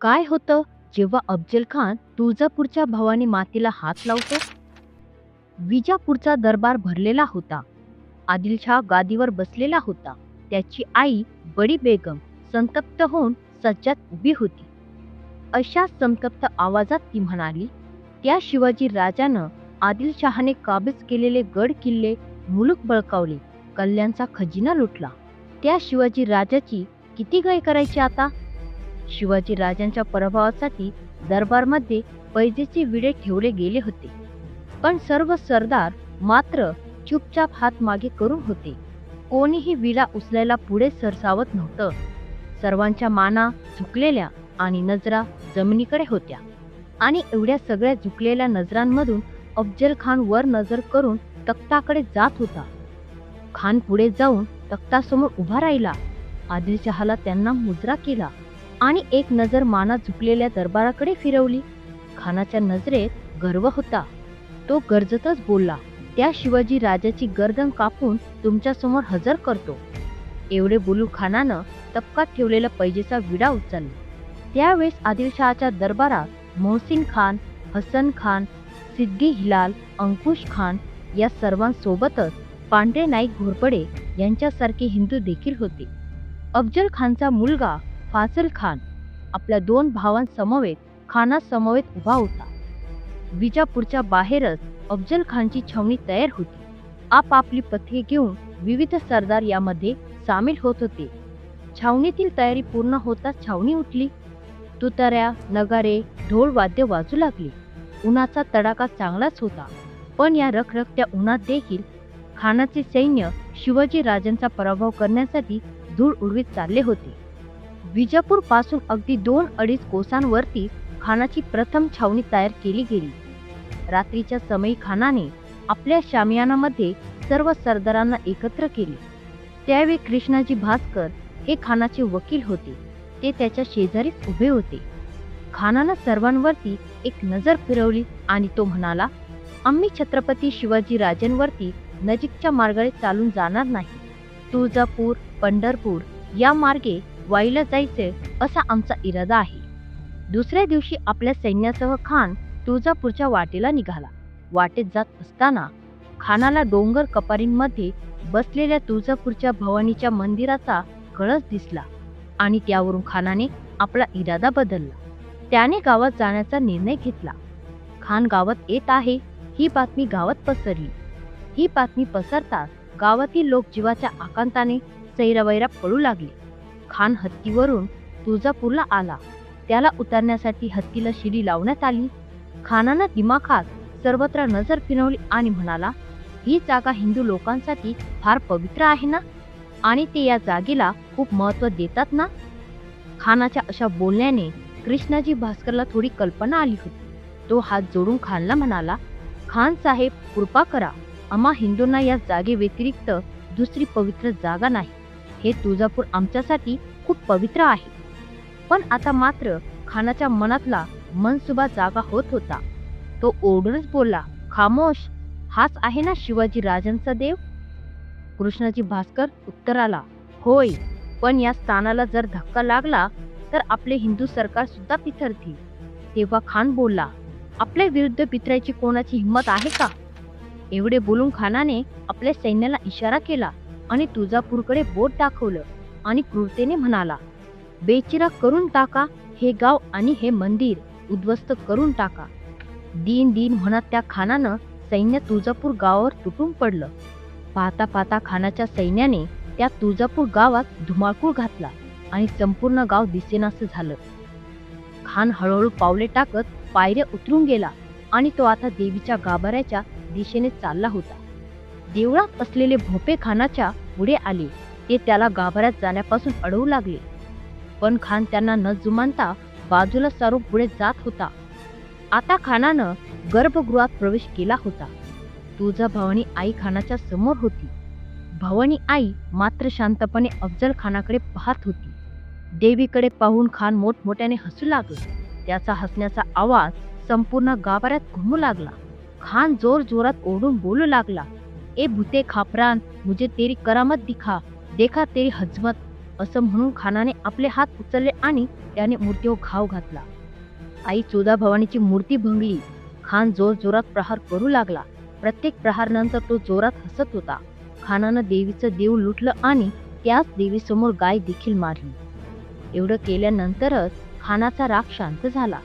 काय होतं जेव्हा अफजल खान तुळजापूरच्या भवानी मातेला हात लावतो? विजापूरचा दरबार भरलेला होता. आदिलशाह गादीवर बसलेला होता. त्याची आई बडी बेगम संतप्त होऊन सज्जात उभी होती. अशा संतप्त आवाजात ती म्हणाली त्या शिवाजी राजानं आदिलशहाने काबीज केलेले गड किल्ले मुलूक बळकावले. कल्याणचा खजिना लुटला. त्या शिवाजी राजाची किती गय करायची आता? शिवाजी राजांच्या पराभवासाठी दरबारमध्ये पैजेचे विडे ठेवले गेले होते. पण सर्व सरदार मात्र चुपचाप हात मागे करून होते. कोणीही विला उचलायला पुढे सरसावत नव्हतं. सर्वांच्या माना झुकलेल्या आणि नजरा जमिनीकडे होत्या. आणि एवढ्या सगळ्या झुकलेल्या नजरांमधून अफजल खान वर नजर करून तख्ताकडे जात होता. खान पुढे जाऊन तख्तासमोर उभा राहिला. आदिलशहाला त्यांना मुजरा केला. आणि एक नजर माना झुकलेल्या दरबाराकडे फिरवली. खानाच्या नजरेत गर्व होता. तो गरजतच बोलला त्या शिवाजी राजाची गर्दन कापून तुमच्यासमोर हजर करतो. एवढे बोलू खानानं तपकात ठेवलेला पैजेचा विडा उचलला. त्यावेळेस आदिलशहाच्या दरबारात मोहसिन खान हसन खान सिद्दी हिलाल अंकुश खान या सर्वांसोबतच पांढरे नाईक घोरपडे यांच्यासारखे हिंदू देखील होते. अफजल खानचा मुलगा फाजल खान आपल्या दोन भावांसमवेत खानासमवेत उभा होता. विजापूरच्या बाहेरच अफजल खानची छावणी तयार होती. आपापली पथके घेऊन विविध सरदार यामध्ये सामील होत होते. छावणीतील तयारी पूर्ण होताच छावणी उठली. तुताऱ्या नगारे ढोल वाद्य वाजू लागली. उन्हाचा तडाखा चांगलाच होता. पण या रखरखत्या उन्हात देखील खानाचे सैन्य शिवाजी राजांचा पराभव करण्यासाठी धूळ उडवीत चालले होते. विजापूरपासून अगदी दोन अडीच कोसांवरती खानाची प्रथम छावणी तयार केली गेली. रात्रीच्या समयी खानाने आपल्या शामियानामध्ये सर्व सरदारांना एकत्र केले. त्यावेळी कृष्णाजी भास्कर हे खानाचे वकील होते. ते त्याच्या शेजारीच उभे होते. खानानं सर्वांवरती एक नजर फिरवली आणि तो म्हणाला आम्ही छत्रपती शिवाजी राजांवरती नजीकच्या मार्गाने चालून जाणार नाही. तुळजापूर पंढरपूर या मार्गे वाईला जायचे असा आमचा इरादा आहे. दुसऱ्या दिवशी आपल्या सैन्यासह खान तुळजापूरच्या वाटेला निघाला. वाटेत जात असताना खानाला डोंगर कपारींमध्ये बसलेल्या तुळजापूरच्या भवानीच्या मंदिराचा कळस दिसला आणि त्यावरून खानाने आपला इरादा बदलला. त्याने गावात जाण्याचा निर्णय घेतला. खान गावात येत आहे ही बातमी गावात पसरली. ही बातमी पसरताच गावातील लोक जीवाच्या आकांताने सैरावैरा पळू लागले. खान हत्तीवरून तुळजापूरला आला. त्याला उतरण्यासाठी हत्तीला शिडी लावण्यात आली. खानानं दिमाखात सर्वत्र नजर फिरवली आणि म्हणाला ही जागा हिंदू लोकांसाठी फार पवित्र आहे ना? आणि ते या जागेला खूप महत्त्व देतात ना? खानाच्या अशा बोलण्याने कृष्णाजी भास्करला थोडी कल्पना आली होती. तो हात जोडून खानला म्हणाला खान साहेब कृपा करा. आम्हा हिंदूंना या जागेव्यतिरिक्त दुसरी पवित्र जागा नाही. हे तुळजापूर आमच्यासाठी खूप पवित्र आहे. पण आता मात्र खानाच्या मनातला मनसुबा जागा होत होता. तो ओरडूनच बोलला खामोश हाच आहे ना शिवाजी राजांचा देव? कृष्णाजी भास्कर उत्तराला होय पण या स्थानाला जर धक्का लागला तर आपले हिंदू सरकार सुद्धा पिथरतील. तेव्हा खान बोलला आपल्या विरुद्ध पितरायची कोणाची हिंमत आहे का? एवढे बोलून खानाने आपल्या सैन्याला इशारा केला आणि तुळजापूरकडे बोट दाखवलं आणि क्रूरतेने म्हणाला बेचिरा करून टाका हे गाव आणि हे मंदिर उद्ध्वस्त करून टाका. दिन दिन म्हणत त्या खानानं सैन्य तुळजापूर गावावर तुटून पडलं. पाहता पाहता खानाच्या सैन्याने त्या तुळजापूर गावात धुमाकूळ घातला आणि संपूर्ण गाव दिसेनासं झालं. खान हळूहळू पावले टाकत पायऱ्या उतरून गेला आणि तो आता देवीच्या गाभाऱ्याच्या दिशेने चालला होता. देवळात असलेले भोपे खानाच्या पुढे आले. ते त्याला गाभाऱ्यात जाण्यापासून अडवू लागले. पण खान त्यांना न जुमानता बाजूला सारून पुढे जात होता. आता खानानं गर्भगृहात प्रवेश केला होता. तुझा भवानी आई खानाच्या समोर होती. भवानी आई मात्र शांतपणे अफजल खानाकडे पाहत होती. देवीकडे पाहून खान मोठमोठ्याने हसू लागला. त्याचा हसण्याचा आवाज संपूर्ण गाभाऱ्यात घुमू लागला. खान जोर जोरात ओढून बोलू लागला. ए भूते खापरान मुझे तेरी करामत दिखा देखा तेरी हजमत असं म्हणून खानाने आपले हात उचलले आणि त्याने मूर्तीवर घाव घातला. आई भवानीची मूर्ती भंगली. खान जोर जोरात प्रहार करू लागला. प्रत्येक प्रहारनंतर तो जोरात हसत होता. खानानं देवीचं देव लुटलं आणि त्याच देवीसमोर गाय देखील मारली. एवढं केल्यानंतरच खानाचा राग शांत झाला.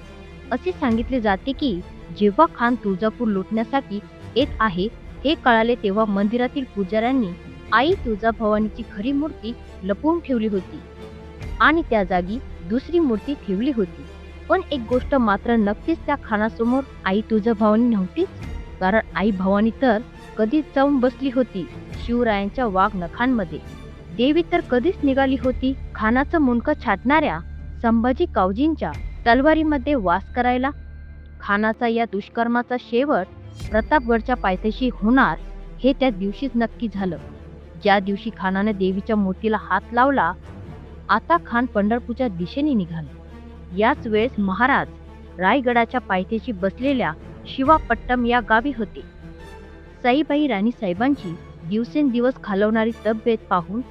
असे सांगितले जाते की जेव्हा खान तुळजापूर लुटण्यासाठी येत आहे हे कळाले तेव्हा मंदिरातील पुजाऱ्यांनी आई तुळजाभवानीची खरी मूर्ती लपवून ठेवली होती आणि त्या जागी दुसरी मूर्ती ठेवली होती. पण एक गोष्ट मात्र नक्कीच त्या खानासमोर आई तुळजाभवानी नव्हतीच? कारण आई भवानी तर कधीच जाऊन बसली होती शिवरायांच्या वाघ नखांमध्ये. देवी तर कधीच निघाली होती खानाचं मुंडकं छाटणाऱ्या संभाजी कावजींच्या तलवारीमध्ये वास करायला. खानाचा या दुष्कर्माचा शेवट प्रतापगडच्या पायथ्याशी होणार हे त्या दिवशीच नक्की झालं. ज्या दिवशी खानाने देवीच्या मूर्तीला हात लावला आता खान पंढरपूरच्या दिशेने निघाला. याच वेळेस महाराज रायगडाच्या पायथ्याशी बसलेल्या शिवापट्टम या गावी होते. साईबाई राणी साहेबांची दिवसेंदिवस खालवणारी तब्येत पाहून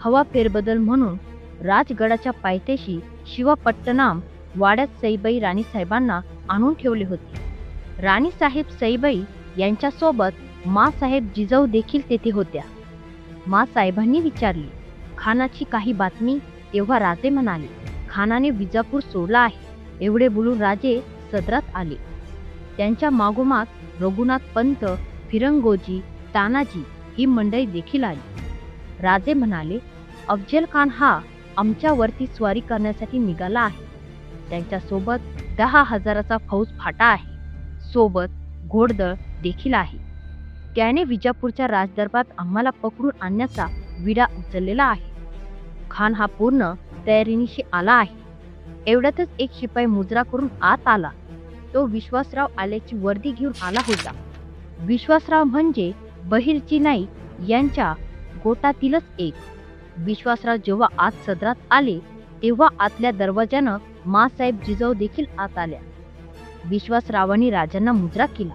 हवा फेरबदल म्हणून राजगडाच्या पायथ्याशी शिवापट्टनाम वाड्यात सईबाई राणी साहेबांना आणून ठेवले होते. राणी साहेब सईबाई यांच्यासोबत मासाहेब जिजाऊ देखील तेथे होत्या. मासाहेबांनी विचारले खानाची काही बातमी? तेव्हा राजे म्हणाले खानाने विजापूर सोडला आहे. एवढे बोलून राजे सदरात आले. त्यांच्या मागोमाग रघुनाथ पंत फिरंगोजी तानाजी ही मंडळी देखील आली. राजे म्हणाले अफजल खान हा आमच्यावरती स्वारी करण्यासाठी निघाला आहे. त्यांच्यासोबत दहा हजाराचा फौज फाटा आहे. सोबत घोडदळ देखील आहे. त्याने विजापूरच्या राजदरबारात आम्हाला पकडून आणण्याचा विडा उचललेला आहे. खान हा पूर्ण तयारीनिशी आला आहे. एवढ्यातच एक शिपाई मुजरा करून आत आला. तो विश्वासराव आल्याची वर्दी घेऊन आला होता. विश्वासराव म्हणजे बहिरची नाई यांच्या गोटातीलच एक. विश्वासराव जेव्हा आत सदरात आले तेव्हा आतल्या दरवाजानं मासाहेब जिजाऊ देखील आत आल्या. विश्वासरावांनी राजांना मुजरा केला.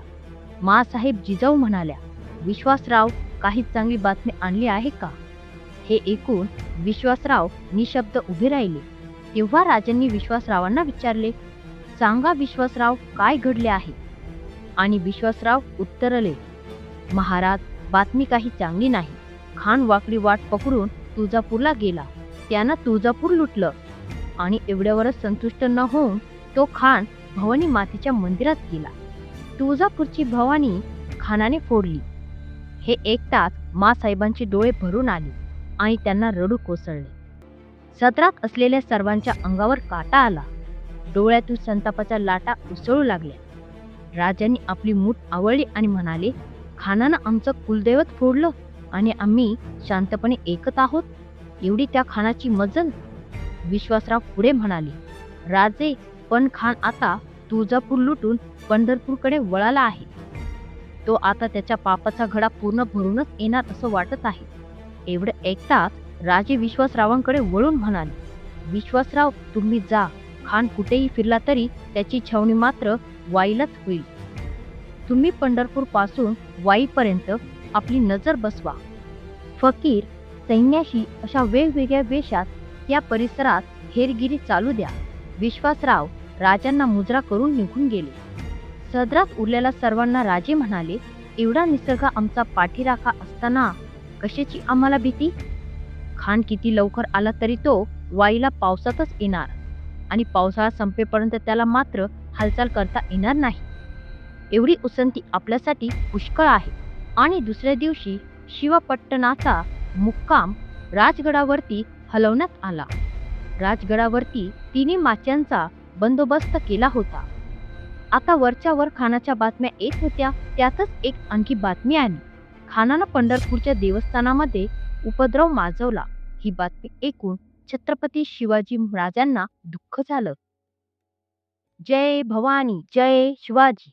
मासाहेब जिजाऊ म्हणाल्या विश्वासराव काही चांगली बातमी आणली आहे का? हे ऐकून विश्वासराव निशब्द उभे राहिले. तेव्हा राजांनी विश्वासरावांना विचारले सांगा विश्वासराव काय घडले आहे? आणि विश्वासराव उत्तरले महाराज बातमी काही चांगली नाही. खान वाकडी वाट पकडून तुळजापूरला गेला. त्यानं तुळजापूर लुटलं आणि एवढ्यावरच संतुष्ट न होऊन तो खान भवानी मातेच्या मंदिरात गेला. तुळजापूरची भवानी खानाने फोडली. हे ऐकताच मा साहेबांचे डोळे भरून आले आणि त्यांना रडू कोसळले. सत्रात असलेल्या सर्वांच्या अंगावर काटा आला. डोळ्यातून संतापाच्या लाटा उसळू लागल्या. राजांनी आपली मूठ आवळली आणि म्हणाले खानानं आमचं कुलदैवत फोडलं आणि आम्ही शांतपणे ऐकत आहोत. एवढी त्या खानाची मजल. विश्वासराव पुढे म्हणाले राजे पण खान आता तुळजापूर लुटून पंढरपूरकडे वळाला आहे. तो आता त्याच्या पापाचा घडा पूर्ण भरूनच येणार असं वाटत आहे. एवढं ऐकताच राजे विश्वासरावांकडे वळून म्हणाले विश्वासराव तुम्ही जा. खान कुठेही फिरला तरी त्याची छावणी मात्र वाईलाच होईल. तुम्ही पंढरपूरपासून वाईपर्यंत आपली नजर बसवा. फकीर सैन्याशी अशा वेगवेगळ्या वेशात या परिसरात हेरगिरी चालू द्या. विश्वासराव राजांना मुजरा करून निघून गेले. सदरात उरलेल्या सर्वांना राजे म्हणाले एवढा निसर्ग आमचा पाठीराखा असताना कशाची आम्हाला भीती? खान किती लवकर आला तरी तो वाईला पावसातच येणार आणि पावसाळा संपेपर्यंत त्याला मात्र हालचाल करता येणार नाही. एवढी उसंती आपल्यासाठी पुष्कळ आहे आणि दुसऱ्या दिवशी शिवपट्टणाचा मुक्काम राजगडावरती हलवण्यात आला. राजगडावरती तिन्ही माच्यांचा बंदोबस्त केला होता. आता वरच्या वर खानाच्या बातम्या येत होत्या त्यातच एक आणखी बातमी आली. खानानं पंढरपूरच्या देवस्थानामध्ये उपद्रव माजवला. ही बातमी ऐकून छत्रपती शिवाजी राजांना दुःख झालं. जय भवानी जय शिवाजी.